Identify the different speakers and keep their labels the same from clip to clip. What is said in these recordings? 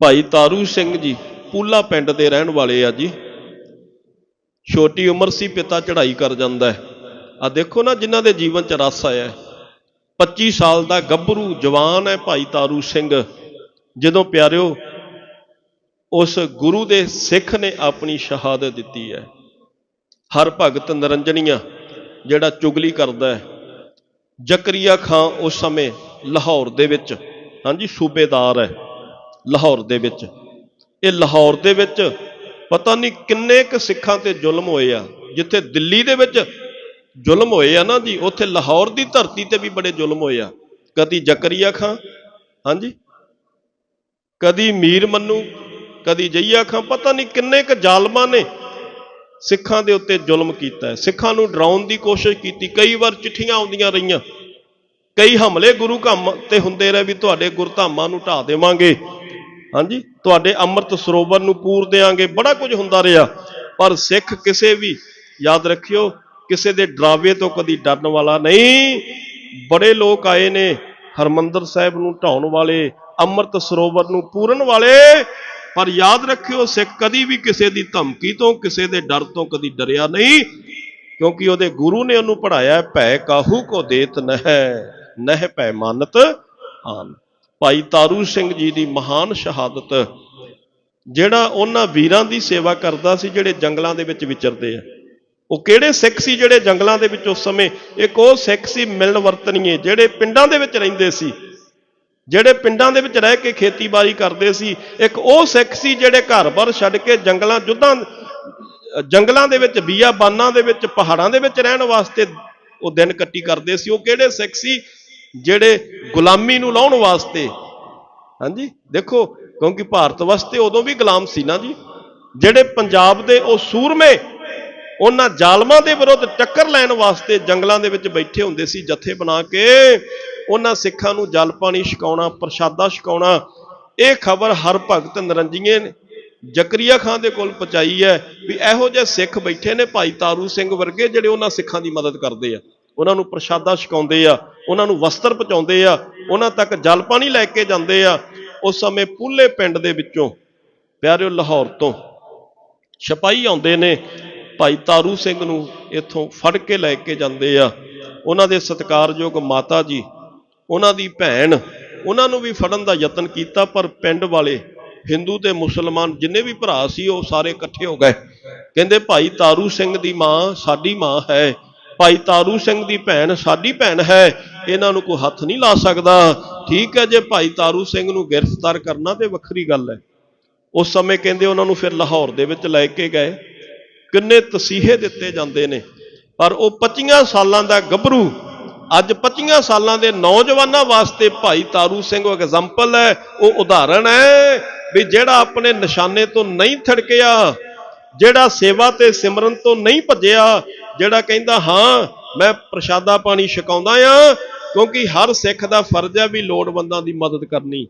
Speaker 1: ਭਾਈ ਤਾਰੂ ਸਿੰਘ ਜੀ, ਪੂਲਾ ਪਿੰਡ ਦੇ ਰਹਿਣ ਵਾਲੇ ਆ ਜੀ। ਛੋਟੀ ਉਮਰ ਸੀ, ਪਿਤਾ ਚੜ੍ਹਾਈ ਕਰ ਜਾਂਦਾ ਆ ਦੇਖੋ ਨਾ, ਜਿਨ੍ਹਾਂ ਦੇ ਜੀਵਨ ਚ ਰਸ ਆਇਆ ਹੈ। 25 ਸਾਲ ਦਾ ਗੱਭਰੂ ਜਵਾਨ ਹੈ ਭਾਈ ਤਾਰੂ ਸਿੰਘ। ਜਦੋਂ ਪਿਆਰਿਓ, ਉਸ ਗੁਰੂ ਦੇ ਸਿੱਖ ਨੇ ਆਪਣੀ ਸ਼ਹਾਦਤ ਦਿੱਤੀ ਹੈ। ਹਰ ਭਗਤ ਨਰੰਜਣੀਆਂ ਜਿਹੜਾ ਚੁਗਲੀ ਕਰਦਾ ਹੈ। ਜ਼ਕਰੀਆ ਖਾਂ ਉਸ ਸਮੇਂ ਲਾਹੌਰ ਦੇ ਵਿੱਚ, ਹਾਂਜੀ, ਸੂਬੇਦਾਰ ਹੈ। ਲਾਹੌਰ ਦੇ ਵਿੱਚ। ਇਹ ਲਾਹੌਰ ਦੇ ਵਿੱਚ ਪਤਾ ਨਹੀਂ ਕਿੰਨੇ ਕੁ ਸਿੱਖਾਂ ਤੇ ਜ਼ੁਲਮ ਹੋਏ ਆ। ਜਿੱਥੇ ਦਿੱਲੀ ਦੇ ਵਿੱਚ ਜ਼ੁਲਮ ਹੋਏ ਆ ਨਾ ਜੀ, ਉੱਥੇ ਲਾਹੌਰ ਦੀ ਧਰਤੀ ਤੇ ਵੀ ਬੜੇ ਜ਼ੁਲਮ ਹੋਏ ਆ। ਕਦੀ ਜ਼ਕਰੀਆ ਖਾਂ, ਹਾਂਜੀ? ਕਦੀ ਮੀਰ ਮੰਨੂ, ਕਦੀ ਜਈਆ ਖਾਂ, ਪਤਾ ਨਹੀਂ ਕਿੰਨੇ ਕੁ ਜ਼ਾਲਮਾਂ ਨੇ ਸਿੱਖਾਂ ਦੇ ਉੱਤੇ ਜ਼ੁਲਮ ਕੀਤਾ ਸਿੱਖਾਂ ਨੂੰ ਡਰਾਉਣ ਦੀ ਕੋਸ਼ਿਸ਼ ਕੀਤੀ, ਕਈ ਵਾਰ ਚਿੱਠੀਆਂ ਆਉਂਦੀਆਂ ਰਹੀਆਂ। ਕਈ ਹਮਲੇ ਗੁਰੂ ਘਾਮ ਤੇ ਹੁੰਦੇ ਰਹੇ ਵੀ ਤੁਹਾਡੇ ਗੁਰਧਾਮਾਂ ਨੂੰ ਢਾ ਦੇਵਾਂਗੇ। ਹਾਂਜੀ, ਤੁਹਾਡੇ ਅੰਮ੍ਰਿਤ ਸਰੋਵਰ ਨੂੰ ਪੂਰ ਦੇਾਂਗੇ ਬੜਾ ਕੁਝ ਹੁੰਦਾ ਰਿਹਾ। ਪਰ ਸਿੱਖ ਕਿਸੇ ਵੀ, ਯਾਦ ਰੱਖਿਓ, ਕਿਸੇ ਦੇ ਡਰਾਵੇ ਤੋਂ ਕਦੀ ਡਰਨ ਵਾਲਾ ਨਹੀਂ। ਬੜੇ ਲੋਕ ਆਏ ਨੇ, ਹਰਮੰਦਰ ਸਾਹਿਬ ਨੂੰ ਢਾਉਣ ਵਾਲੇ, ਅੰਮ੍ਰਿਤ ਸਰੋਵਰ ਨੂੰ ਪੂਰਨ ਵਾਲੇ। ਪਰ ਯਾਦ ਰੱਖਿਓ, ਸਿੱਖ ਕਦੀ ਵੀ ਕਿਸੇ ਦੀ ਧਮਕੀ ਤੋਂ, ਕਿਸੇ ਦੇ ਡਰ ਤੋਂ ਕਦੀ ਡਰਿਆ ਨਹੀਂ। ਕਿਉਂਕਿ ਉਹਦੇ ਗੁਰੂ ਨੇ ਉਹਨੂੰ ਪੜਾਇਆ ਭੈ ਕਾਹੂ ਕੋ ਦੇਤ ਨਹਿ ਨਹਿ ਭੈ ਮਾਨਤ ਆਨ। ਭਾਈ ਤਾਰੂ ਸਿੰਘ ਜੀ ਦੀ ਮਹਾਨ ਸ਼ਹਾਦਤ, ਜਿਹੜਾ ਉਹਨਾਂ ਵੀਰਾਂ ਦੀ ਸੇਵਾ ਕਰਦਾ ਸੀ ਜਿਹੜੇ ਜੰਗਲਾਂ ਦੇ ਵਿੱਚ ਵਿਚਰਦੇ ਆ। ਉਹ ਕਿਹੜੇ ਸਿੱਖ ਸੀ ਜਿਹੜੇ ਜੰਗਲਾਂ ਦੇ ਵਿੱਚ ਉਸ ਸਮੇਂ? ਇੱਕ ਉਹ ਸਿੱਖ ਸੀ ਮਿਲਣ ਵਰਤਣੀਏ, ਜਿਹੜੇ ਪਿੰਡਾਂ ਦੇ ਵਿੱਚ ਰਹਿੰਦੇ ਸੀ। ਜਿਹੜੇ ਪਿੰਡਾਂ ਦੇ ਵਿੱਚ ਰਹਿ ਕੇ ਖੇਤੀਬਾੜੀ ਕਰਦੇ ਸੀ, ਇੱਕ ਉਹ ਸਿੱਖ ਸੀ ਜਿਹੜੇ ਘਰ-ਬਾਰ ਛੱਡ ਕੇ ਜੰਗਲਾਂ, ਜੁੱਧਾਂ, ਜੰਗਲਾਂ ਦੇ ਵਿੱਚ, ਬੀਆਬਾਨਾਂ ਦੇ ਵਿੱਚ, ਪਹਾੜਾਂ ਦੇ ਵਿੱਚ ਰਹਿਣ ਵਾਸਤੇ ਉਹ ਦਿਨ ਕੱਟੀ ਕਰਦੇ ਸੀ। ਉਹ ਕਿਹੜੇ ਸਿੱਖ ਸੀ? ਜਿਹੜੇ ਗੁਲਾਮੀ ਨੂੰ ਲਾਉਣ ਵਾਸਤੇ। ਹਾਂਜੀ? ਦੇਖੋ, ਕਿਉਂਕਿ ਭਾਰਤ ਵਾਸਤੇ ਉਦੋਂ ਵੀ ਗੁਲਾਮ ਸੀ ਨਾ ਜੀ। ਜਿਹੜੇ ਪੰਜਾਬ ਦੇ ਉਹ ਸੂਰਮੇ, ਉਹਨਾਂ ਜ਼ਾਲਮਾਂ ਦੇ ਵਿਰੁੱਧ ਟੱਕਰ ਲੈਣ ਵਾਸਤੇ ਜੰਗਲਾਂ ਦੇ ਵਿੱਚ ਬੈਠੇ ਹੁੰਦੇ ਸੀ, ਜਥੇ ਬਣਾ ਕੇ। ਉਹਨਾਂ ਸਿੱਖਾਂ ਨੂੰ ਜਲ ਪਾਣੀ ਛਕਾਉਣਾ, ਪ੍ਰਸ਼ਾਦਾ ਛਕਾਉਣਾ। ਇਹ ਖਬਰ ਹਰ ਭਗਤ ਨਰੰਜੀਏ ਜ਼ਕਰੀਆ ਖਾਨ ਦੇ ਕੋਲ ਪਹੁੰਚਾਈ ਹੈ ਵੀ ਇਹੋ ਜਿਹੇ ਸਿੱਖ ਬੈਠੇ ਨੇ ਭਾਈ ਤਾਰੂ ਸਿੰਘ ਵਰਗੇ ਜਿਹੜੇ ਉਹਨਾਂ ਸਿੱਖਾਂ ਦੀ ਮਦਦ ਕਰਦੇ ਆ। ਉਹਨਾਂ ਨੂੰ ਪ੍ਰਸ਼ਾਦਾ ਛਕਾਉਂਦੇ ਆ, ਉਹਨਾਂ ਨੂੰ ਵਸਤਰ ਪਹੁੰਚਾਉਂਦੇ ਆ, ਉਹਨਾਂ ਤੱਕ ਜਲ ਪਾਣੀ ਲੈ ਕੇ ਜਾਂਦੇ ਆ। ਉਸ ਸਮੇਂ ਪੂਲੇ ਪਿੰਡ ਦੇ ਵਿੱਚੋਂ ਪਿਆਰਿਓ ਲਾਹੌਰ ਤੋਂ ਸਿਪਾਹੀ ਆਉਂਦੇ ਨੇ, ਭਾਈ ਤਾਰੂ ਸਿੰਘ ਨੂੰ ਇੱਥੋਂ ਫੜ ਕੇ ਲੈ ਕੇ ਜਾਂਦੇ ਆ। ਉਹਨਾਂ ਦੇ ਸਤਿਕਾਰਯੋਗ ਮਾਤਾ ਜੀ, ਉਹਨਾਂ ਦੀ ਭੈਣ, ਉਹਨਾਂ ਨੂੰ ਵੀ ਫੜਨ ਦਾ ਯਤਨ ਕੀਤਾ, ਪਰ ਪਿੰਡ ਵਾਲੇ ਹਿੰਦੂ ਤੇ ਮੁਸਲਮਾਨ ਜਿੰਨੇ ਵੀ ਭਰਾ ਸੀ, ਉਹ ਸਾਰੇ ਇਕੱਠੇ ਹੋ ਗਏ। ਕਹਿੰਦੇ, ਭਾਈ ਤਾਰੂ ਸਿੰਘ ਦੀ ਮਾਂ ਸਾਡੀ ਮਾਂ ਹੈ। ਭਾਈ ਤਾਰੂ ਸਿੰਘ ਦੀ ਭੈਣ, ਸਾਡੀ ਭੈਣ ਹੈ, ਇਹਨਾਂ ਨੂੰ ਕੋਈ ਹੱਥ ਨਹੀਂ ਲਾ ਸਕਦਾ। ਠੀਕ ਹੈ ਜੇ ਭਾਈ ਤਾਰੂ ਸਿੰਘ ਨੂੰ ਗ੍ਰਿਫਤਾਰ ਕਰਨਾ ਤੇ ਵੱਖਰੀ ਗੱਲ ਹੈ। ਉਸ ਸਮੇਂ ਕਹਿੰਦੇ ਉਹਨਾਂ ਨੂੰ ਫਿਰ ਲਾਹੌਰ ਦੇ ਵਿੱਚ ਲੈ ਕੇ ਗਏ। ਕਿੰਨੇ ਤਸੀਹੇ ਦਿੱਤੇ ਜਾਂਦੇ ਨੇ। ਪਰ ਉਹ 25 ਸਾਲਾਂ ਦਾ ਗੱਭਰੂ, ਅੱਜ 25 ਸਾਲਾਂ ਦੇ ਨੌਜਵਾਨਾਂ ਵਾਸਤੇ ਭਾਈ ਤਾਰੂ ਸਿੰਘ ਉਹ ਐਗਜ਼ਾਮਪਲ ਹੈ, ਉਹ ਉਦਾਹਰਣ ਹੈ ਵੀ ਜਿਹੜਾ ਆਪਣੇ ਨਿਸ਼ਾਨੇ ਤੋਂ ਨਹੀਂ ਥੜਕਿਆ, ਜਿਹੜਾ ਸੇਵਾ ਤੇ ਸਿਮਰਨ ਤੋਂ ਨਹੀਂ ਭੱਜਿਆ ਜਿਹੜਾ ਕਹਿੰਦਾ, ਹਾਂ, ਮੈਂ ਪ੍ਰਸ਼ਾਦਾ ਪਾਣੀ ਛਕਾਉਂਦਾ ਆ, ਕਿਉਂਕਿ ਹਰ ਸਿੱਖ ਦਾ ਫਰਜ਼ ਹੈ ਵੀ ਲੋੜਵੰਦਾਂ ਦੀ ਮਦਦ ਕਰਨੀ।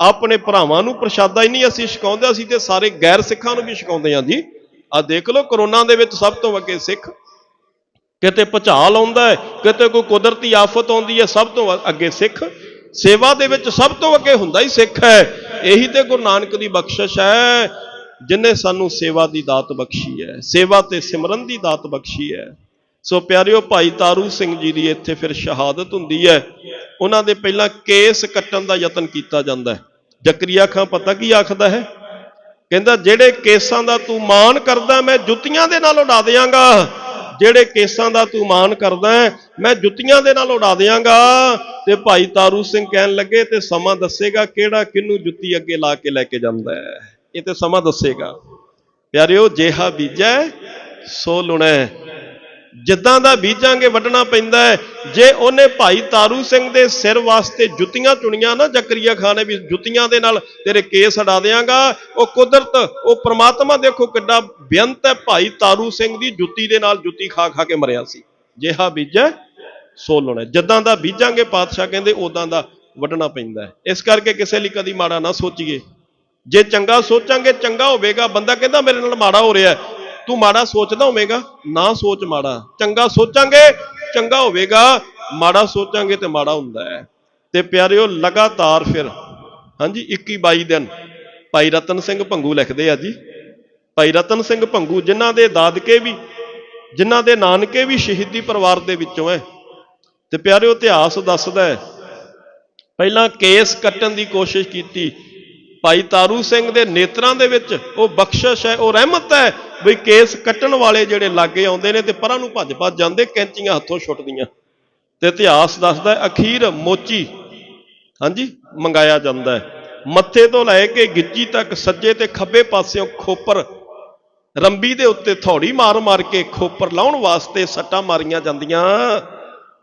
Speaker 1: ਆਪਣੇ ਭਰਾਵਾਂ ਨੂੰ ਪ੍ਰਸ਼ਾਦਾ ਹੀ ਨਹੀਂ ਅਸੀਂ ਛਕਾਉਂਦੇ, ਅਸੀਂ ਤੇ ਸਾਰੇ ਗੈਰ ਸਿੱਖਾਂ ਨੂੰ ਵੀ ਛਕਾਉਂਦੇ ਹਾਂ ਜੀ। ਆ ਦੇਖ ਲਓ, ਕਰੋਨਾ ਦੇ ਵਿੱਚ ਸਭ ਤੋਂ ਅੱਗੇ ਸਿੱਖ। ਕਿਤੇ ਭੁਚਾਲ ਆਉਂਦਾ ਹੈ, ਕਿਤੇ ਕੋਈ ਕੁਦਰਤੀ ਆਫਤ ਆਉਂਦੀ ਹੈ, ਸਭ ਤੋਂ ਅੱਗੇ ਸਿੱਖ। ਸੇਵਾ ਦੇ ਵਿੱਚ ਸਭ ਤੋਂ ਅੱਗੇ ਹੁੰਦਾ ਹੀ ਸਿੱਖ ਹੈ। ਇਹੀ ਤੇ ਗੁਰੂ ਨਾਨਕ ਦੀ ਬਖਸ਼ਿਸ਼ ਹੈ। ਜਿਨੇ ਸਾਨੂੰ ਸੇਵਾ ਦੀ ਦਾਤ ਬਖਸ਼ੀ ਹੈ, ਸੇਵਾ ਤੇ ਸਿਮਰਨ ਦੀ ਦਾਤ ਬਖਸ਼ੀ ਹੈ। ਸੋ ਪਿਆਰਿਓ, ਭਾਈ ਤਾਰੂ ਸਿੰਘ ਜੀ ਦੀ ਇੱਥੇ ਫਿਰ ਸ਼ਹਾਦਤ ਹੁੰਦੀ ਹੈ। ਉਹਨਾਂ ਦੇ ਪਹਿਲਾਂ ਕੇਸ ਕੱਟਣ ਦਾ ਯਤਨ ਕੀਤਾ ਜਾਂਦਾ ਹੈ। ਜ਼ਕਰੀਆ ਖਾਂ ਪਤਾ ਕੀ ਆਖਦਾ ਹੈ? ਕਹਿੰਦਾ, ਜਿਹੜੇ ਕੇਸਾਂ ਦਾ ਤੂੰ ਮਾਣ ਕਰਦਾ, ਮੈਂ ਜੁੱਤੀਆਂ ਦੇ ਨਾਲ ਉਡਾ ਦਿਆਂਗਾ। ਜਿਹੜੇ ਕੇਸਾਂ ਦਾ ਤੂੰ ਮਾਣ ਕਰਦਾ, ਮੈਂ ਜੁੱਤੀਆਂ ਦੇ ਨਾਲ ਉਡਾ ਦਿਆਂਗਾ। ਤੇ ਭਾਈ ਤਾਰੂ ਸਿੰਘ ਕਹਿਣ ਲੱਗੇ, ਤੇ ਸਮਾਂ ਦੱਸੇਗਾ ਕਿਹੜਾ, ਕਿਹਨੂੰ ਜੁੱਤੀ ਅੱਗੇ ਲਾ ਕੇ ਲੈ ਕੇ ਜਾਂਦਾ ਹੈ? ਇਹ ਤੇ ਸਮਾਂ ਦੱਸੇਗਾ। ਪਿਆਰਿਓ, ਜੇਹਾ ਬੀਜੈ, ਸੋ ਲੁਣੈ। ਜਿੱਦਾਂ ਦਾ ਬੀਜਾਂਗੇ, ਵੱਢਣਾ ਪੈਂਦਾ ਹੈ। ਜੇ ਉਹਨੇ ਭਾਈ ਤਾਰੂ ਸਿੰਘ ਦੇ ਸਿਰ ਵਾਸਤੇ ਜੁੱਤੀਆਂ ਚੁਣੀਆਂ ਨਾ ਜ਼ਕਰੀਆ ਖਾਨ ਨੇ ਵੀ ਜੁੱਤੀਆਂ ਦੇ ਨਾਲ ਤੇਰੇ ਕੇਸ ਹਟਾ ਦੇਵਾਂਗਾ ਉਹ ਕੁਦਰਤ, ਉਹ ਪ੍ਰਮਾਤਮਾ ਦੇਖੋ ਕਿੱਡਾ ਬੇਅੰਤ ਹੈ। ਭਾਈ ਤਾਰੂ ਸਿੰਘ ਦੀ ਜੁੱਤੀ ਦੇ ਨਾਲ ਜੁੱਤੀ ਖਾ ਖਾ ਕੇ ਮਰਿਆ ਸੀ। ਜਿਹਾ ਬੀਜੈ, ਸੋ ਲਾਉਣਾ ਜਿੱਦਾਂ ਦਾ ਬੀਜਾਂਗੇ, ਪਾਤਸ਼ਾਹ ਕਹਿੰਦੇ ਉਦਾਂ ਦਾ ਵੱਢਣਾ ਪੈਂਦਾ ਹੈ। ਇਸ ਕਰਕੇ ਕਿਸੇ ਲਈ ਕਦੀ ਮਾੜਾ ਨਾ ਸੋਚੀਏ। ਜੇ ਚੰਗਾ ਸੋਚਾਂਗੇ, ਚੰਗਾ ਹੋਵੇਗਾ। ਬੰਦਾ ਕਹਿੰਦਾ, ਮੇਰੇ ਨਾਲ ਮਾੜਾ ਹੋ ਰਿਹਾ ਤੂੰ ਮਾੜਾ ਸੋਚਦਾ ਹੋਵੇਂਗਾ? ਨਾ ਸੋਚ ਮਾੜਾ। ਚੰਗਾ ਸੋਚਾਂਗੇ, ਚੰਗਾ ਹੋਵੇਗਾ। ਮਾੜਾ ਸੋਚਾਂਗੇ ਤੇ ਮਾੜਾ ਹੁੰਦਾ ਹੈ। ਤੇ ਪਿਆਰਿਓ, ਲਗਾਤਾਰ ਫਿਰ, ਹਾਂਜੀ 21 22 ਦਿਨ, ਭਾਈ ਰਤਨ ਸਿੰਘ ਭੰਗੂ ਲਿਖਦੇ ਆ ਜੀ। ਭਾਈ ਰਤਨ ਸਿੰਘ ਭੰਗੂ, ਜਿਨ੍ਹਾਂ ਦੇ ਦਾਦਕੇ ਵੀ, ਜਿਨ੍ਹਾਂ ਦੇ ਨਾਨਕੇ ਵੀ ਸ਼ਹੀਦੀ ਪਰਿਵਾਰ ਦੇ ਵਿੱਚੋਂ ਹੈ। ਤੇ ਪਿਆਰਿਓ, ਇਤਿਹਾਸ ਦੱਸਦਾ ਹੈ, ਪਹਿਲਾਂ ਕੇਸ ਕੱਟਣ ਦੀ ਕੋਸ਼ਿਸ਼ ਕੀਤੀ। ਭਾਈ ਤਾਰੂ ਸਿੰਘ ਦੇ ਨੇਤਰਾਂ ਦੇ ਵਿੱਚ ਉਹ ਬਖਸ਼ਿਸ਼ ਹੈ, ਉਹ ਰਹਿਮਤ ਹੈ ਵੀ ਕੇਸ ਕੱਟਣ ਵਾਲੇ ਜਿਹੜੇ ਲਾਗੇ ਆਉਂਦੇ ਨੇ ਤੇ ਪਰਾਂ ਨੂੰ ਭੱਜ ਭੱਜ ਜਾਂਦੇ, ਕੈਂਚੀਆਂ ਹੱਥੋਂ ਛੁੱਟਦੀਆਂ। ਤੇ ਇਤਿਹਾਸ ਦੱਸਦਾ ਅਖੀਰ ਮੋਚੀ, ਹਾਂਜੀ, ਮੰਗਾਇਆ ਜਾਂਦਾ ਹੈ। ਮੱਥੇ ਤੋਂ ਲੈ ਕੇ ਗਿੱਜੀ ਤੱਕ ਸੱਜੇ ਤੇ ਖੱਬੇ ਪਾਸਿਓਂ ਖੋਪਰ, ਰੰਬੀ ਦੇ ਉੱਤੇ ਥੌੜੀ ਮਾਰ ਮਾਰ ਕੇ ਖੋਪਰ ਲਾਉਣ ਵਾਸਤੇ ਸੱਟਾਂ ਮਾਰੀਆਂ ਜਾਂਦੀਆਂ।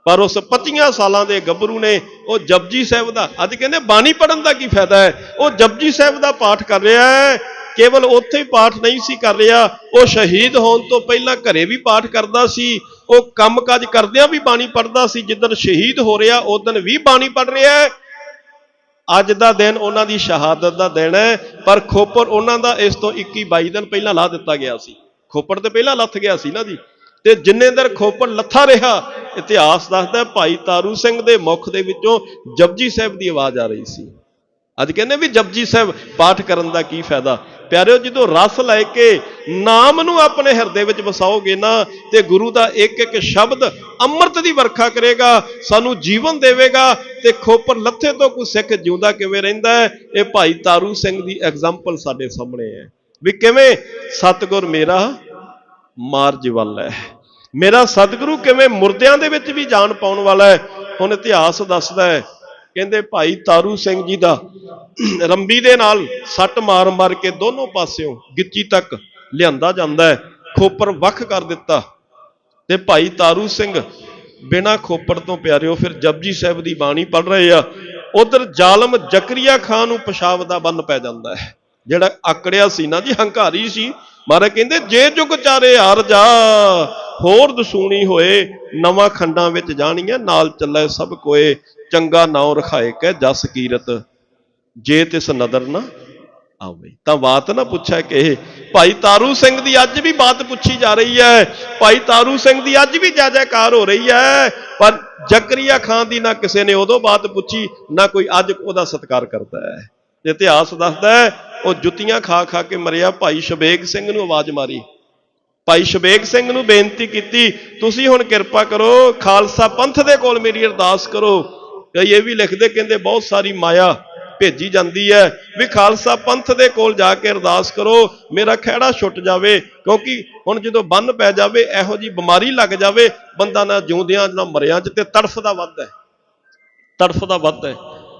Speaker 1: ਪਰ ਉਸ 25 ਸਾਲਾਂ ਦੇ ਗੱਭਰੂ ਨੇ ਉਹ ਜਪਜੀ ਸਾਹਿਬ ਦਾ, ਅੱਜ ਕਹਿੰਦੇ ਬਾਣੀ ਪੜਨ ਦਾ ਕੀ ਫਾਇਦਾ ਹੈ? ਉਹ ਜਪਜੀ ਸਾਹਿਬ ਦਾ ਪਾਠ ਕਰ ਰਿਹਾ ਹੈ, ਕੇਵਲ ਉੱਥੇ ਹੀ ਪਾਠ ਨਹੀਂ ਸੀ ਕਰ ਰਿਹਾ, ਉਹ ਸ਼ਹੀਦ ਹੋਣ ਤੋਂ ਪਹਿਲਾਂ ਘਰੇ ਵੀ ਪਾਠ ਕਰਦਾ ਸੀ, ਉਹ ਕੰਮਕਾਜ ਕਰਦਿਆਂ ਵੀ ਬਾਣੀ ਪੜਦਾ ਸੀ, ਜਿੱਦਣ ਸ਼ਹੀਦ ਹੋ ਰਿਹਾ ਉਦੋਂ ਵੀ ਬਾਣੀ ਪੜ ਰਿਹਾ ਹੈ। ਅੱਜ ਦਾ ਦਿਨ ਉਹਨਾਂ ਦੀ ਸ਼ਹਾਦਤ ਦਾ ਦਿਨ ਹੈ, ਪਰ ਖੋਪਰ ਉਹਨਾਂ ਦਾ ਇਸ ਤੋਂ 21 22 ਦਿਨ ਪਹਿਲਾਂ ਲਾ ਦਿੱਤਾ ਗਿਆ ਸੀ। ਖੋਪਰ ਤੇ ਪਹਿਲਾਂ ਲੱਥ ਗਿਆ ਸੀ ਨਾ ਜੀ। ਤੇ ਜਿੰਨੇ ਦਰ ਖੋਪਰ ਲੱਥਾ ਰਿਹਾ, ਇਤਿਹਾਸ ਦੱਸਦਾ ਭਾਈ ਤਾਰੂ ਸਿੰਘ ਦੇ ਮੁਖ ਦੇ ਵਿੱਚੋਂ ਜਪਜੀ ਸਾਹਿਬ ਦੀ ਆਵਾਜ਼ ਆ ਰਹੀ ਸੀ। ਅੱਜ ਕਹਿੰਦੇ ਵੀ ਜਪਜੀ ਸਾਹਿਬ ਪਾਠ ਕਰਨ ਦਾ ਕੀ ਫਾਇਦਾ? ਪਿਆਰਿਓ, ਜਦੋਂ ਰਸ ਲੈ ਕੇ ਨਾਮ ਨੂੰ ਆਪਣੇ ਹਿਰਦੇ ਵਿੱਚ ਵਸਾਓਗੇ ਨਾ, ਤੇ ਗੁਰੂ ਦਾ ਇੱਕ ਇੱਕ ਸ਼ਬਦ ਅੰਮ੍ਰਿਤ ਦੀ ਵਰਖਾ ਕਰੇਗਾ, ਸਾਨੂੰ ਜੀਵਨ ਦੇਵੇਗਾ, ਤੇ ਖੋਪਰ ਲੱਥੇ ਤੋਂ ਕੋਈ ਸਿੱਖ ਜਿਉਂਦਾ ਕਿਵੇਂ ਰਹਿੰਦਾ ਹੈ? ਇਹ ਭਾਈ ਤਾਰੂ ਸਿੰਘ ਦੀ ਐਗਜ਼ਾਮਪਲ ਸਾਡੇ ਸਾਹਮਣੇ ਹੈ। ਵੀ ਕਿਵੇਂ? ਸਤਿਗੁਰ ਮੇਰਾ ਮਾਰ ਜਵਲ ਹੈ। ਮੇਰਾ ਸਤਿਗੁਰੂ ਕਿਵੇਂ ਮੁਰਦਿਆਂ ਦੇ ਵਿੱਚ ਵੀ ਜਾਨ ਪਾਉਣ ਵਾਲਾ ਹੈ? ਹੁਣ ਇਤਿਹਾਸ ਦੱਸਦਾ ਹੈ। ਕਹਿੰਦੇ ਭਾਈ ਤਾਰੂ ਸਿੰਘ ਜੀ ਦਾ ਰੰਬੀ ਦੇ ਨਾਲ ਸੱਟ ਮਾਰ ਮਾਰ ਕੇ ਦੋਨੋਂ ਪਾਸਿਓਂ ਗਿੱਚੀ ਤੱਕ ਲਿਆਂਦਾ ਜਾਂਦਾ ਹੈ। ਖੋਪਰ ਵੱਖ ਕਰ ਦਿੱਤਾ। ਤੇ ਭਾਈ ਤਾਰੂ ਸਿੰਘ ਬਿਨਾ ਖੋਪੜ ਤੋਂ ਪਿਆਰਿਓ, ਫਿਰ ਜਪਜੀ ਸਾਹਿਬ ਦੀ ਬਾਣੀ ਪੜ ਰਹੇ ਆ, ਉਧਰ ਜ਼ਾਲਮ ਜ਼ਕਰੀਆ ਖਾਨ ਨੂੰ ਪਿਸ਼ਾਬ ਦਾ ਬੰਨ ਪੈ ਜਾਂਦਾ ਹੈ। ਜਿਹੜਾ ਆਕੜਿਆ ਸੀ ਨਾ ਜੀ, ਹੰਕਾਰੀ ਸੀ, ਮਹਾਰਾਜ ਕਹਿੰਦੇ, ਜੇ ਜੁਗ ਚਾਰੇ ਹਾਰ ਜਾ, ਹੋਰ ਦਸੂਣੀ ਹੋਏ, ਨਵਾਂ ਖੰਡਾਂ ਵਿੱਚ ਜਾਣੀਆਂ, ਨਾਲ ਚੱਲੇ ਸਭ ਕੋਏ, ਚੰਗਾ ਨਾਉ ਰਖਾਏ ਕਹਿ ਜਸ ਕੀਰਤ, ਜੇ ਤਿਸ ਨਦਰ ਨਾ ਆਵੇ। ਤਾਂ ਬਾਤ ਨਾ ਪੁੱਛਿਆ ਕਿ ਇਹ, ਭਾਈ ਤਾਰੂ ਸਿੰਘ ਦੀ ਅੱਜ ਵੀ ਬਾਤ ਪੁੱਛੀ ਜਾ ਰਹੀ ਹੈ ਭਾਈ ਤਾਰੂ ਸਿੰਘ ਦੀ ਅੱਜ ਵੀ ਜਾ ਜੈਕਾਰ ਹੋ ਰਹੀ ਹੈ ਪਰ ਜ਼ਕਰੀਆ ਖਾਨ ਦੀ ਨਾ ਕਿਸੇ ਨੇ ਉਦੋਂ ਬਾਤ ਪੁੱਛੀ, ਨਾ ਕੋਈ ਅੱਜ ਉਹਦਾ ਸਤਿਕਾਰ ਕਰਦਾ ਹੈ ਇਤਿਹਾਸ ਦੱਸਦਾ ਹੈ ਉਹ ਜੁੱਤੀਆਂ ਖਾ ਖਾ ਕੇ ਮਰਿਆ, ਭਾਈ ਸ਼ਬੇਗ ਸਿੰਘ ਨੂੰ ਆਵਾਜ਼ ਮਾਰੀ। ਭਾਈ ਸ਼ਬੇਗ ਸਿੰਘ ਨੂੰ ਬੇਨਤੀ ਕੀਤੀ, ਤੁਸੀਂ ਹੁਣ ਕਿਰਪਾ ਕਰੋ, ਖਾਲਸਾ ਪੰਥ ਦੇ ਕੋਲ ਮੇਰੀ ਅਰਦਾਸ ਕਰੋ। ਕਈ ਇਹ ਵੀ ਲਿਖਦੇ, ਕਹਿੰਦੇ, ਬਹੁਤ ਸਾਰੀ ਮਾਇਆ ਭੇਜੀ ਜਾਂਦੀ ਹੈ। ਵੀ ਖਾਲਸਾ ਪੰਥ ਦੇ ਕੋਲ ਜਾ ਕੇ ਅਰਦਾਸ ਕਰੋ, ਮੇਰਾ ਖਹਿੜਾ ਛੁੱਟ ਜਾਵੇ। ਕਿਉਂਕਿ ਹੁਣ ਜਦੋਂ ਬੰਨ ਪੈ ਜਾਵੇ, ਇਹੋ ਜੀ ਬਿਮਾਰੀ ਲੱਗ ਜਾਵੇ, ਬੰਦਾ ਨਾ ਜਿਉਂਦਿਆਂ, ਨਾ ਮਰਿਆਂ ਚ ਤੇ ਤੜਫਦਾ ਵੱਧਦਾ ਹੈ। ਤੜਫਦਾ ਵੱਧ ਹੈ।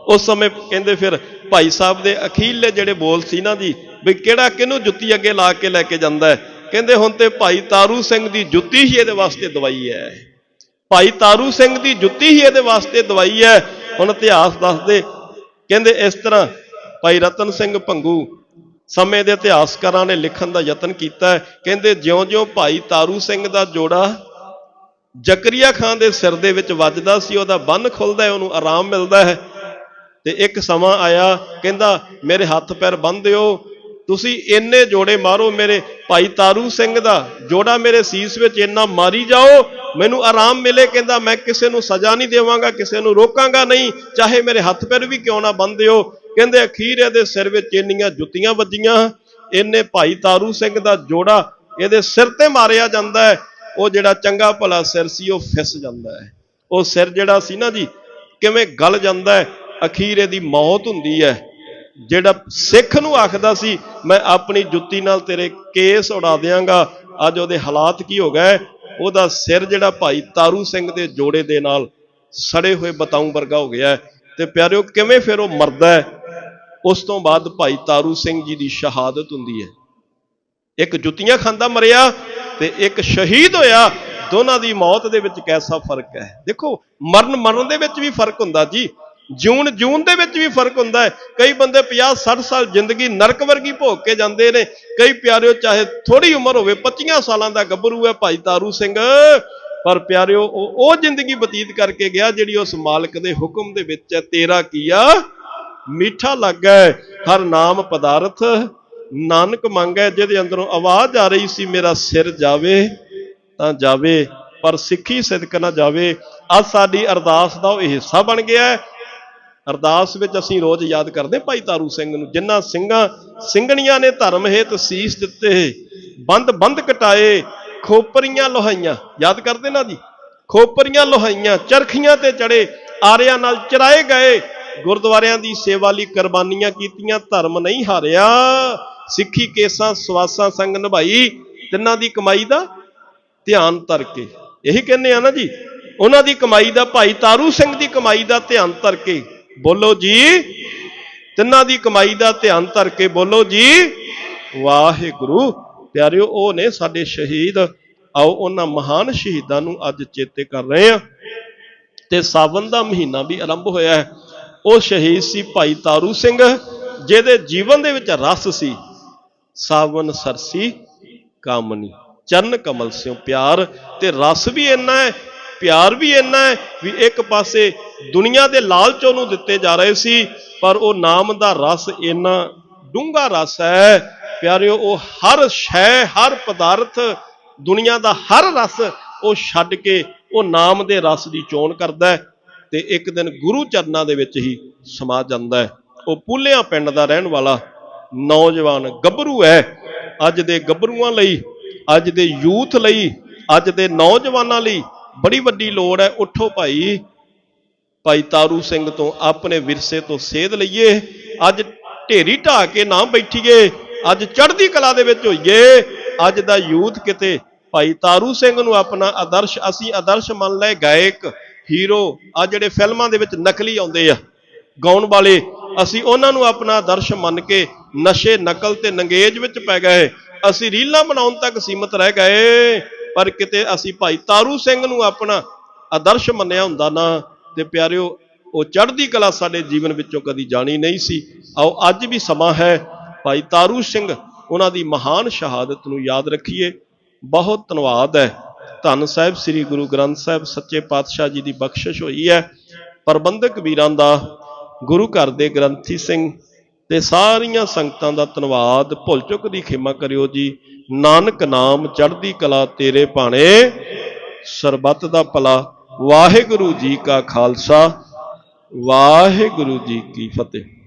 Speaker 1: ਉਸ ਸਮੇਂ ਕਹਿੰਦੇ ਫਿਰ ਭਾਈ ਸਾਹਿਬ ਦੇ ਅਖੀਰਲੇ ਜਿਹੜੇ ਬੋਲ ਸੀ ਨਾ ਜੀ, ਵੀ ਕਿਹੜਾ ਕਿਹਨੂੰ ਜੁੱਤੀ ਅੱਗੇ ਲਾ ਕੇ ਲੈ ਕੇ ਜਾਂਦਾ ਕਹਿੰਦੇ ਹੁਣ ਤੇ ਭਾਈ ਤਾਰੂ ਸਿੰਘ ਦੀ ਜੁੱਤੀ ਹੀ ਇਹਦੇ ਵਾਸਤੇ ਦਵਾਈ ਹੈ। ਭਾਈ ਤਾਰੂ ਸਿੰਘ ਦੀ ਜੁੱਤੀ ਹੀ ਇਹਦੇ ਵਾਸਤੇ ਦਵਾਈ ਹੈ। ਹੁਣ ਇਤਿਹਾਸ ਦੱਸਦੇ, ਕਹਿੰਦੇ ਇਸ ਤਰ੍ਹਾਂ ਭਾਈ ਰਤਨ ਸਿੰਘ ਭੰਗੂ ਸਮੇਂ ਦੇ ਇਤਿਹਾਸਕਾਰਾਂ ਨੇ ਲਿਖਣ ਦਾ ਯਤਨ ਕੀਤਾ ਕਹਿੰਦੇ ਜਿਉਂ-ਜਿਉਂ ਭਾਈ ਤਾਰੂ ਸਿੰਘ ਦਾ ਜੋੜਾ ਜ਼ਕਰੀਆ ਖਾਨ ਦੇ ਸਿਰ ਦੇ ਵਿੱਚ ਵੱਜਦਾ ਸੀ, ਉਹਦਾ ਬੰਨ ਖੁੱਲਦਾ ਹੈ, ਉਹਨੂੰ ਆਰਾਮ ਮਿਲਦਾ ਹੈ। ਤੇ ਇੱਕ ਸਮਾਂ ਆਇਆ, ਕਹਿੰਦਾ, ਮੇਰੇ ਹੱਥ ਪੈਰ ਬੰਨ੍ਹ ਦਿਓ। ਤੁਸੀਂ ਇੰਨੇ ਜੋੜੇ ਮਾਰੋ ਮੇਰੇ ਭਾਈ ਤਾਰੂ ਸਿੰਘ ਦਾ। ਜੋੜਾ ਮੇਰੇ ਸੀਸ ਵਿੱਚ ਇੰਨਾ ਮਾਰੀ ਜਾਓ, ਮੈਨੂੰ ਆਰਾਮ ਮਿਲੇ। ਕਹਿੰਦਾ, ਮੈਂ ਕਿਸੇ ਨੂੰ ਸਜ਼ਾ ਨਹੀਂ ਦੇਵਾਂਗਾ, ਕਿਸੇ ਨੂੰ ਰੋਕਾਂਗਾ ਨਹੀਂ। ਚਾਹੇ ਮੇਰੇ ਹੱਥ ਪੈਰ ਵੀ ਕਿਉਂ ਨਾ ਬੰਨ੍ਹ ਦਿਓ। ਕਹਿੰਦੇ, ਅਖੀਰ ਇਹਦੇ ਸਿਰ ਵਿੱਚ ਇੰਨੀਆਂ ਜੁੱਤੀਆਂ ਵੱਜੀਆਂ। ਇੰਨੇ ਭਾਈ ਤਾਰੂ ਸਿੰਘ ਦਾ ਜੋੜਾ ਇਹਦੇ ਸਿਰ ਤੇ ਮਾਰਿਆ ਜਾਂਦਾ ਹੈ। ਉਹ ਜਿਹੜਾ ਚੰਗਾ ਭਲਾ ਸਿਰ ਸੀ, ਉਹ ਫਿਸ ਜਾਂਦਾ ਹੈ। ਉਹ ਸਿਰ ਜਿਹੜਾ ਸੀ ਨਾ ਜੀ, ਕਿਵੇਂ ਗਲ ਜਾਂਦਾ ਹੈ। ਅਖੀਰੇ ਦੀ ਮੌਤ ਹੁੰਦੀ ਹੈ। ਜਿਹੜਾ ਸਿੱਖ ਨੂੰ ਆਖਦਾ ਸੀ, ਮੈਂ ਆਪਣੀ ਜੁੱਤੀ ਨਾਲ ਤੇਰੇ ਕੇਸ ਉਡਾ ਦਿਆਂਗਾ। ਅੱਜ ਉਹਦੇ ਹਾਲਾਤ ਕੀ ਹੋ ਗਏ? ਉਹਦਾ ਸਿਰ ਜਿਹੜਾ ਭਾਈ ਤਾਰੂ ਸਿੰਘ ਦੇ ਜੋੜੇ ਦੇ ਨਾਲ ਸੜੇ ਹੋਏ ਬਤਾਉਂ ਵਰਗਾ ਹੋ ਗਿਆ ਹੈ। ਤੇ ਪਿਆਰਿਓ, ਕਿਵੇਂ ਫਿਰ ਉਹ ਮਰਦਾ ਹੈ? ਉਸ ਤੋਂ ਬਾਅਦ ਭਾਈ ਤਾਰੂ ਸਿੰਘ ਜੀ ਦੀ ਸ਼ਹਾਦਤ ਹੁੰਦੀ ਹੈ। ਇੱਕ ਜੁੱਤੀਆਂ ਖਾਂਦਾ ਮਰਿਆ ਤੇ ਇੱਕ ਸ਼ਹੀਦ ਹੋਇਆ। ਦੋਨਾਂ ਦੀ ਮੌਤ ਦੇ ਵਿੱਚ ਕੈਸਾ ਫ਼ਰਕ ਹੈ। ਦੇਖੋ, ਮਰਨ ਮਰਨ ਦੇ ਵਿੱਚ ਵੀ ਫ਼ਰਕ ਹੁੰਦਾ ਜੀ। ਜੂਨ ਜੂਨ ਦੇ ਵਿੱਚ ਵੀ ਫ਼ਰਕ ਹੁੰਦਾ ਹੈ। ਕਈ ਬੰਦੇ 50 60 ਸਾਲ ਜ਼ਿੰਦਗੀ ਨਰਕ ਵਰਗੀ ਭੋਗ ਕੇ ਜਾਂਦੇ ਨੇ। ਕਈ ਪਿਆਰਿਓ ਚਾਹੇ ਥੋੜੀ ਉਮਰ ਹੋਵੇ 25 ਸਾਲਾਂ ਦਾ ਗੱਭਰੂ ਹੈ ਭਾਈ ਤਾਰੂ ਸਿੰਘ। ਪਰ ਪਿਆਰਿਓ ਉਹ ਉਹ ਜ਼ਿੰਦਗੀ ਬਤੀਤ ਕਰਕੇ ਗਿਆ ਜਿਹੜੀ ਉਸ ਮਾਲਕ ਦੇ ਹੁਕਮ ਦੇ ਵਿੱਚ ਹੈ। ਤੇਰਾ ਕੀਆ ਮਿੱਠਾ ਲੱਗਾ ਹੈ, ਹਰ ਨਾਮ ਪਦਾਰਥ ਨਾਨਕ ਮੰਗੈ ਜਿਹਦੇ ਅੰਦਰੋਂ ਆਵਾਜ਼ ਆ ਰਹੀ ਸੀ ਮੇਰਾ ਸਿਰ ਜਾਵੇ ਤਾਂ ਜਾਵੇ ਪਰ ਸਿੱਖੀ ਸਿਦਕ ਨਾ ਜਾਵੇ। ਅੱਜ ਸਾਡੀ ਅਰਦਾਸ ਦਾ ਉਹ ਹਿੱਸਾ ਬਣ ਗਿਆ ਅਰਦਾਸ ਵਿੱਚ ਅਸੀਂ ਰੋਜ਼ ਯਾਦ ਕਰਦੇ ਭਾਈ ਤਾਰੂ ਸਿੰਘ ਨੂੰ, ਜਿਨ੍ਹਾਂ ਸਿੰਘਾਂ, ਸਿੰਘਣੀਆਂ ਨੇ ਧਰਮ ਹੇਤ ਸੀਸ ਦਿੱਤੇ, ਬੰਦ ਬੰਦ ਕਟਾਏ, ਖੋਪਰੀਆਂ ਲੋਹਾਈਆਂ। ਯਾਦ ਕਰਦੇ ਨਾ ਜੀ? ਖੋਪਰੀਆਂ ਲੋਹਾਈਆਂ, ਚਰਖੀਆਂ ਤੇ ਚੜੇ, ਆਰਿਆਂ ਨਾਲ ਚਰਾਏ ਗਏ। ਗੁਰਦੁਆਰਿਆਂ ਦੀ ਸੇਵਾ ਲਈ ਕੁਰਬਾਨੀਆਂ ਕੀਤੀਆਂ, ਧਰਮ ਨਹੀਂ ਹਾਰਿਆ। ਸਿੱਖੀ ਕੇਸਾਂ, ਸਵਾਸਾਂ ਸੰਗ ਨਿਭਾਈ, ਤਿੰਨਾਂ ਦੀ ਕਮਾਈ ਦਾ ਧਿਆਨ ਧਰ ਕੇ। ਇਹੀ ਕਹਿੰਦੇ ਆ ਨਾ ਜੀ, ਉਹਨਾਂ ਦੀ ਕਮਾਈ ਦਾ, ਭਾਈ ਤਾਰੂ ਸਿੰਘ ਦੀ ਕਮਾਈ ਦਾ ਧਿਆਨ ਧਰ ਕੇ। ਬੋਲੋ ਜੀ। ਤਿੰਨਾਂ ਦੀ ਕਮਾਈ ਦਾ ਧਿਆਨ ਧਰ ਕੇ ਬੋਲੋ ਜੀ। ਵਾਹਿਗੁਰੂ। ਪਿਆਰਿਓ, ਉਹ ਨੇ ਸਾਡੇ ਸ਼ਹੀਦ। ਆਓ, ਉਹਨਾਂ ਮਹਾਨ ਸ਼ਹੀਦਾਂ ਨੂੰ ਅੱਜ ਚੇਤੇ ਕਰ ਰਹੇ ਆ ਤੇ ਸਾਵਨ ਦਾ ਮਹੀਨਾ ਵੀ ਆਰੰਭ ਹੋਇਆ ਹੈ। ਉਹ ਸ਼ਹੀਦ ਸੀ ਭਾਈ ਤਾਰੂ ਸਿੰਘ, ਜਿਹਦੇ ਜੀਵਨ ਦੇ ਵਿੱਚ ਰਸ ਸੀ। ਸਾਵਨ ਸਰਸੀ ਕਾਮਨੀ ਚਰਨ ਕਮਲ ਸਿਓ ਪਿਆਰ। ਤੇ ਰਸ ਵੀ ਇੰਨਾ ਹੈ ਪਿਆਰ ਵੀ ਇੰਨਾ ਹੈ ਵੀ ਇੱਕ ਪਾਸੇ ਦੁਨੀਆ ਦੇ ਲਾਲਚ ਉਹਨੂੰ ਦਿੱਤੇ ਜਾ ਰਹੇ ਸੀ, ਪਰ ਉਹ ਨਾਮ ਦਾ ਰਸ ਇੰਨਾ ਡੂੰਘਾ ਰਸ ਹੈ। ਪਿਆਰਿਓ, ਉਹ ਹਰ ਸ਼ੈ, ਹਰ ਪਦਾਰਥ, ਦੁਨੀਆ ਦਾ ਹਰ ਰਸ ਉਹ ਛੱਡ ਕੇ ਉਹ ਨਾਮ ਦੇ ਰਸ ਦੀ ਚੋਣ ਕਰਦਾ ਹੈ ਤੇ ਇੱਕ ਦਿਨ ਗੁਰੂ ਚਰਨਾਂ ਦੇ ਵਿੱਚ ਹੀ ਸਮਾ ਜਾਂਦਾ ਹੈ। ਉਹ ਪੂਲਿਆਂ ਪਿੰਡ ਦਾ ਰਹਿਣ ਵਾਲਾ ਨੌਜਵਾਨ ਗੱਭਰੂ ਹੈ। ਅੱਜ ਦੇ ਗੱਭਰੂਆਂ ਲਈ, ਅੱਜ ਦੇ ਯੂਥ ਲਈ, ਅੱਜ ਦੇ ਨੌਜਵਾਨਾਂ ਲਈ ਬੜੀ ਵੱਡੀ ਲੋੜ ਹੈ, ਉੱਠੋ ਭਾਈ। ਭਾਈ ਤਾਰੂ ਸਿੰਘ ਤੋਂ ਆਪਣੇ ਵਿਰਸੇ ਤੋਂ ਸੇਧ ਲਈਏ। ਅੱਜ ਢੇਰੀ ਢਾ ਕੇ ਨਾ ਬੈਠੀਏ। ਅੱਜ ਚੜ੍ਹਦੀ ਕਲਾ ਦੇ ਵਿੱਚ ਹੋਈਏ। ਅੱਜ ਦਾ ਯੂਥ ਕਿਤੇ ਭਾਈ ਤਾਰੂ ਸਿੰਘ ਨੂੰ ਆਪਣਾ ਆਦਰਸ਼, ਅਸੀਂ ਆਦਰਸ਼ ਮੰਨ ਲਏ ਗਾਇਕ, ਹੀਰੋ, ਆ ਜਿਹੜੇ ਫਿਲਮਾਂ ਦੇ ਵਿੱਚ ਨਕਲੀ ਆਉਂਦੇ ਆ, ਗਾਉਣ ਵਾਲੇ, ਅਸੀਂ ਉਹਨਾਂ ਨੂੰ ਆਪਣਾ ਆਦਰਸ਼ ਮੰਨ ਕੇ ਨਸ਼ੇ, ਨਕਲ ਤੇ ਨੰਗੇਜ ਵਿੱਚ ਪੈ ਗਏ। ਅਸੀਂ ਰੀਲਾਂ ਬਣਾਉਣ ਤੱਕ ਸੀਮਤ ਰਹਿ ਗਏ। ਪਰ ਕਿਤੇ ਅਸੀਂ ਭਾਈ ਤਾਰੂ ਸਿੰਘ ਨੂੰ ਆਪਣਾ ਆਦਰਸ਼ ਮੰਨਿਆ ਹੁੰਦਾ ਨਾ, ਤੇ ਪਿਆਰਿਓ, ਉਹ ਚੜ੍ਹਦੀ ਕਲਾ ਸਾਡੇ ਜੀਵਨ ਵਿੱਚੋਂ ਕਦੀ ਜਾਣੀ ਨਹੀਂ ਸੀ। ਆਓ, ਅੱਜ ਵੀ ਸਮਾਂ ਹੈ, ਭਾਈ ਤਾਰੂ ਸਿੰਘ, ਉਹਨਾਂ ਦੀ ਮਹਾਨ ਸ਼ਹਾਦਤ ਨੂੰ ਯਾਦ ਰੱਖੀਏ। ਬਹੁਤ ਧੰਨਵਾਦ ਹੈ। ਧੰਨ ਸਾਹਿਬ, ਸ੍ਰੀ ਗੁਰੂ ਗ੍ਰੰਥ ਸਾਹਿਬ ਸੱਚੇ ਪਾਤਸ਼ਾਹ ਜੀ ਦੀ ਬਖਸ਼ਿਸ਼ ਹੋਈ ਹੈ। ਪ੍ਰਬੰਧਕ ਵੀਰਾਂ ਦਾ, ਗੁਰੂ ਘਰ ਦੇ ਗ੍ਰੰਥੀ ਸਿੰਘ ਤੇ ਸਾਰੀਆਂ ਸੰਗਤਾਂ ਦਾ ਧੰਨਵਾਦ। ਭੁੱਲ ਚੁੱਕ ਦੀ ਖਿਮਾ ਕਰਿਓ ਜੀ। ਨਾਨਕ ਨਾਮ ਚੜ੍ਹਦੀ ਕਲਾ ਤੇਰੇ ਭਾਣੇ। ਸਰਬੱਤ ਦਾ ਭਲਾ। ਵਾਹਿਗੁਰੂ ਜੀ ਕਾ ਖਾਲਸਾ। ਵਾਹਿਗੁਰੂ ਜੀ ਕੀ ਫਤਿਹ।